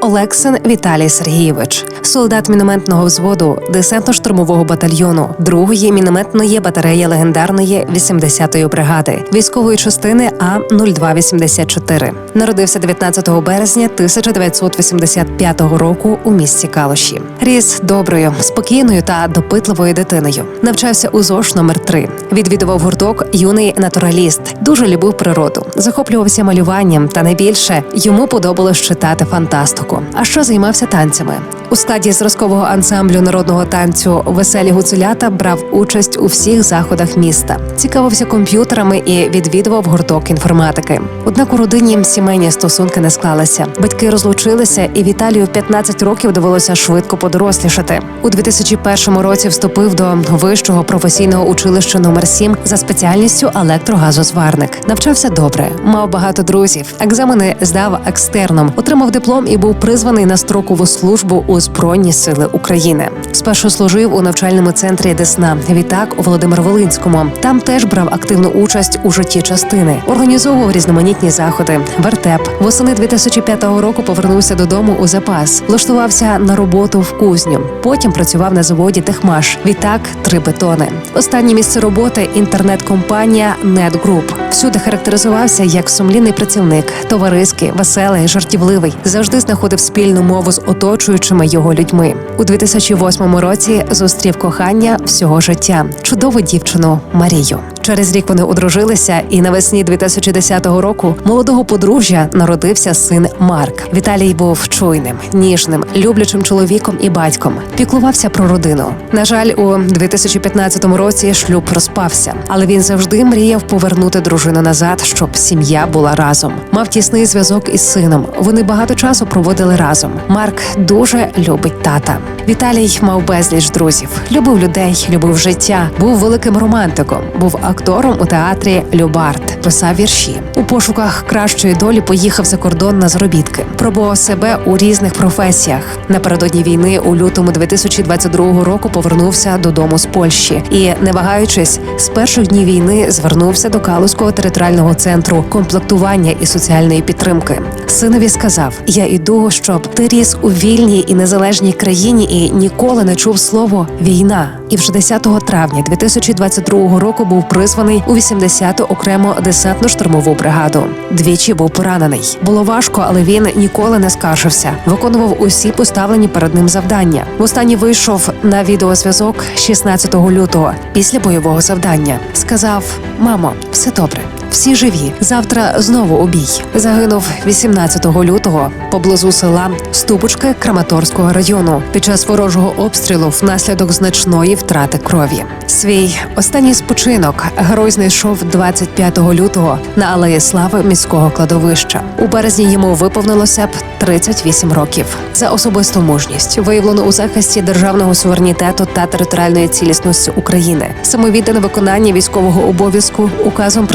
Олексин Віталій Сергійович, солдат мінометного взводу десантно-штурмового батальйону 2-ї мінометної батареї легендарної 80-ї бригади військової частини А 0284 Народився 19 березня 1985 року у місті Калуші. Ріс доброю, спокійною та допитливою дитиною. Навчався у ЗОШ номер 3 Відвідував гурток юний натураліст. Дуже любив природу, захоплювався малюванням та найбільше йому подобалось читати фантастику. А що займався танцями у складі зразкового ансамблю народного танцю Веселі гуцулята брав участь у всіх заходах міста, цікавився комп'ютерами і відвідував гурток інформатики. Однак у родині сімейні стосунки не склалися. Батьки розлучилися, і Віталію в 15 років довелося швидко подорослішати. У 2001 році вступив до вищого професійного училища номер 7 за спеціальністю електрогазозварник. Навчався добре, мав багато друзів. Екзамени здав екстерном, отримав диплом і був призваний на строкову службу у Збройні Сили України. Спершу служив у навчальному центрі Десна. Відтак у Володимир-Волинському. Там теж брав активну участь у житті частини, організовував різноманітні заходи. Вертеп восени 2005 року повернувся додому у запас, влаштувався на роботу в кузню. Потім працював на заводі Техмаш. Відтак три бетони. Останнє місце роботи інтернет-компанія NetGroup. Всюди характеризувався як сумлінний працівник, товариський, веселий, жартівливий. Завжди знаходив спільну мову з оточуючими його людьми. У 2008 році зустрів кохання всього життя, чудову дівчину Марію. Через рік вони одружилися, і навесні 2010 року молодого подружжя народився син Марк. Віталій був чуйним, ніжним, люблячим чоловіком і батьком. Піклувався про родину. На жаль, у 2015 році шлюб розпався, але він завжди мріяв повернути дружину назад, щоб сім'я була разом. Мав тісний зв'язок із сином. Вони багато часу проводили разом. Марк дуже любить тата. Віталій мав безліч друзів, любив людей, любив життя, був великим романтиком, був актором у театрі Любарт, писав вірші. У пошуках кращої долі поїхав за кордон на заробітки. Пробував себе у різних професіях. Напередодні війни у лютому 2022 року повернувся додому з Польщі і, не вагаючись, з перших днів війни звернувся до Калузького територіального центру комплектування і соціальної підтримки. Синові сказав: Я іду, щоб ти ріс у вільній і незалежній країні і ніколи не чув слово війна. І вже 10 травня 2022 року був призваний у 80-ту окремо десантно-штурмову бригаду. Двічі був поранений. Було важко, але він ніколи не скаржився. Виконував усі поставлені перед ним завдання. Востаннє вийшов на відеозв'язок 16 лютого після бойового завдання. Сказав: Мамо, все добре. Всі живі. Завтра знову у бій. Загинув 18 лютого поблизу села Ступочки Краматорського району під час ворожого обстрілу внаслідок значної втрати крові. Свій останній спочинок герой знайшов 25 лютого на алеї слави міського кладовища. У березні йому виповнилося б 38 років за особисту мужність, виявлену у захисті державного суверенітету та територіальної цілісності України, самовіддане виконання військового обов'язку указом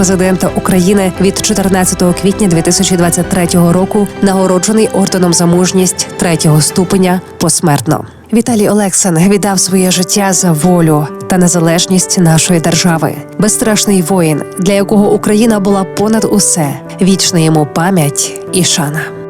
президента України від 14 квітня 2023 року, нагороджений орденом за мужність третього ступеня посмертно. Віталій Олексин віддав своє життя за волю та незалежність нашої держави. Безстрашний воїн, для якого Україна була понад усе. Вічна йому пам'ять і шана.